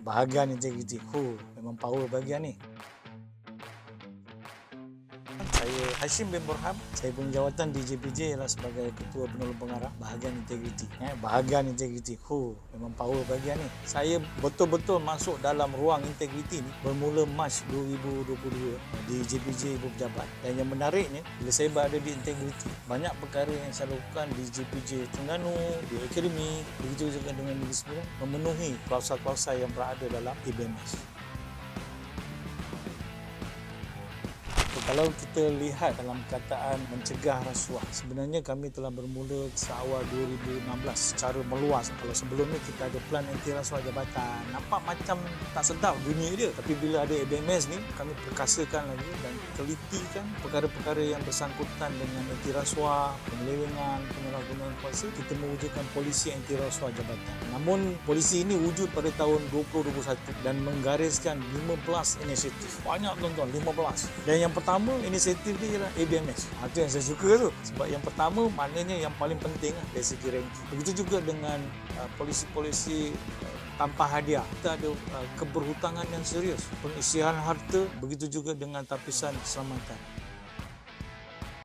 Bahagian integriti. Hu, memang power bahagian ni. Saya Hashim bin Burham. Saya punya jawatan di JPJ ialah sebagai Ketua Penolong Pengarah Bahagian Integriti. Eh, bahagian integriti. Hu, memang power bahagian ni. Saya betul-betul masuk dalam ruang integriti ni bermula Mac 2022 di JPJ Ibu Pejabat. Dan yang menariknya, bila saya berada di integriti, banyak perkara yang saya lakukan di JPJ Terengganu, di Akademi, begitu juga dengan Negeri Sembilan, memenuhi klausa-klausa yang berada dalam ABMS. Kalau kita lihat dalam kataan mencegah rasuah, sebenarnya kami telah bermula seawal 2016 secara meluas. Kalau sebelum ni kita ada plan anti rasuah jabatan. Nampak macam tak sedap dunia dia. Tapi bila ada ABMS ni, kami perkasakan lagi dan telitikan perkara-perkara yang bersangkutan dengan anti rasuah, penyelewengan, penyalahgunaan kuasa. Kita mewujudkan polisi anti rasuah jabatan. Namun polisi ini wujud pada tahun 2021 dan menggariskan 15 inisiatif. Banyak tuan-tuan, 15. Dan yang pertama pertama inisiatif dia ialah ABMS. Itu yang saya suka tu. Sebab yang pertama maknanya yang paling penting lah dari segi ranking. Begitu juga dengan uh, polisi-polisi uh, tanpa hadiah. Kita ada uh, keberhutangan yang serius. Pengisian harta, begitu juga dengan tapisan keselamatan.